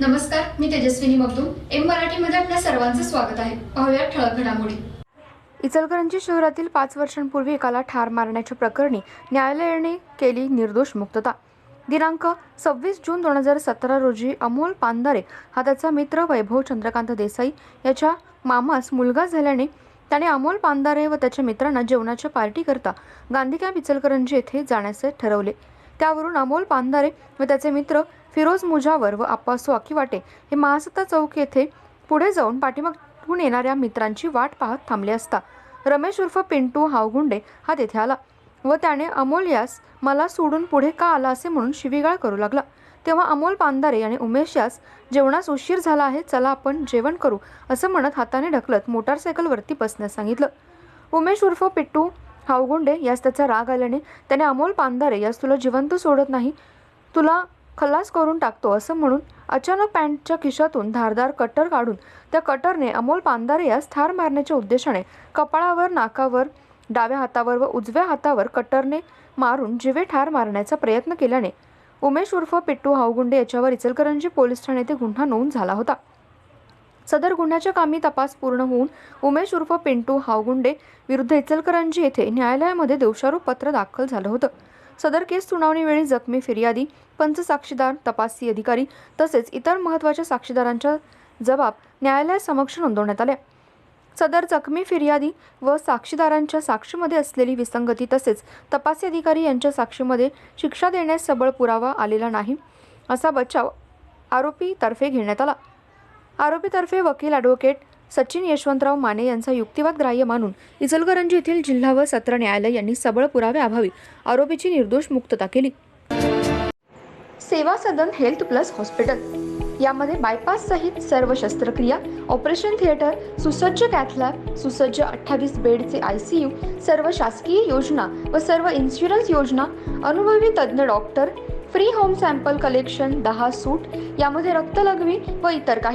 नमस्कार मी तेजस्विनी मगदूम. एम मराठीमध्ये आपल्या सर्वांचं स्वागत आहे. पाहूया ठळक घडामोडी. इचलकरंजी शहरातील पाच वर्षांपूर्वी एकाला ठार मारण्याच्या प्रकरणी न्यायालयाने केली निर्दोष मुक्तता. दिनांक सव्वीस जून दोन हजार सतरा रोजी अमोल पांदारे हा त्याचा मित्र वैभव चंद्रकांत देसाई याच्या मामास मुलगा झाल्याने त्याने अमोल पांदारे व त्याच्या मित्रांना जेवणाच्या पार्टीकरता गांधी कॅम्प इचलकरंजी येथे जाण्याचे ठरवले. त्यावरून अमोल पांदारे व त्याचे मित्र फिरोज मुजावर व आप्पासो अकिवाटे हे महासत्ता चौक येथे पुढे जाऊन पाठीमागून येणाऱ्या मित्रांची वाट पाहत थांबले असता. रमेश उर्फ पिंटू हावगुंडे हा तेथे आला व त्याने अमोल यास मला सोडून पुढे का आला असे म्हणून शिवीगाळ करू लागला. तेव्हा अमोल पांदारे आणि उमेश यास जेवणास उशीर झाला आहे चला आपण जेवण करू असं म्हणत हाताने ढकलत मोटारसायकलवरती बसण्यास सांगितलं. उमेश उर्फ पिट्टू हावगुंडे यास त्याचा राग आल्याने त्याने अमोल पांदारे यास तुला जिवंत सोडत नाही. तुला खलास करून टाकतो असं म्हणून अचानक पॅन्टच्या खिशातून धारदार कटर काढून त्या कटरने अमोल पांदारे यास ठार मारण्याच्या उद्देशाने कपाळावर नाकावर डाव्या हातावर व उजव्या हातावर कटरने मारून जिवे ठार मारण्याचा प्रयत्न केल्याने उमेश उर्फ पिट्टू हावगुंडे याच्यावर इचलकरंजी पोलीस ठाणे येथे गुन्हा नोंद झाला होता. सदर गुन्ह्याच्या कामी तपास पूर्ण होऊन उमेश उर्फ पिंटू हावगुंडे विरुद्ध इचलकरंजी येथे न्यायालयामध्ये दोषारोप पत्र दाखल झालं होतं. सदर केस सुनावणीवेळी जखमी फिर्यादी पंच साक्षीदार तपासी अधिकारी तसेच इतर महत्त्वाच्या साक्षीदारांच्या जबाब न्यायालयासमक्ष नोंदवण्यात आले. सदर जखमी फिर्यादी व साक्षीदारांच्या साक्षीमध्ये असलेली विसंगती तसेच तपासी अधिकारी यांच्या साक्षीमध्ये शिक्षा देण्यास सबळ पुरावा आलेला नाही असा बचाव आरोपीतर्फे घेण्यात आला. आरोपीतर्फे वकील ॲडव्होकेट सचिन यशवंतराव माने यांचा युक्तिवाद ग्राह्य मानून इचलकरंजी येथील जिल्हा व सत्र न्यायालय यांनी सबळ पुरावे अभावी आरोपीची निर्दोष मुक्तता केली. Seva Sadan health plus hospital. यामध्ये बायपास सहित सर्व शस्त्रक्रिया ऑपरेशन थिएटर सुसज्ज कॅथलॅब सुसज्ज अठ्ठावीस बेडचे आय सी यू सर्व शासकीय योजना व सर्व इन्शुरन्स योजना अनुभवी तज्ज्ञ doctor free home sample collection दहा सूट यामध्ये रक्तलघवी व इतर काही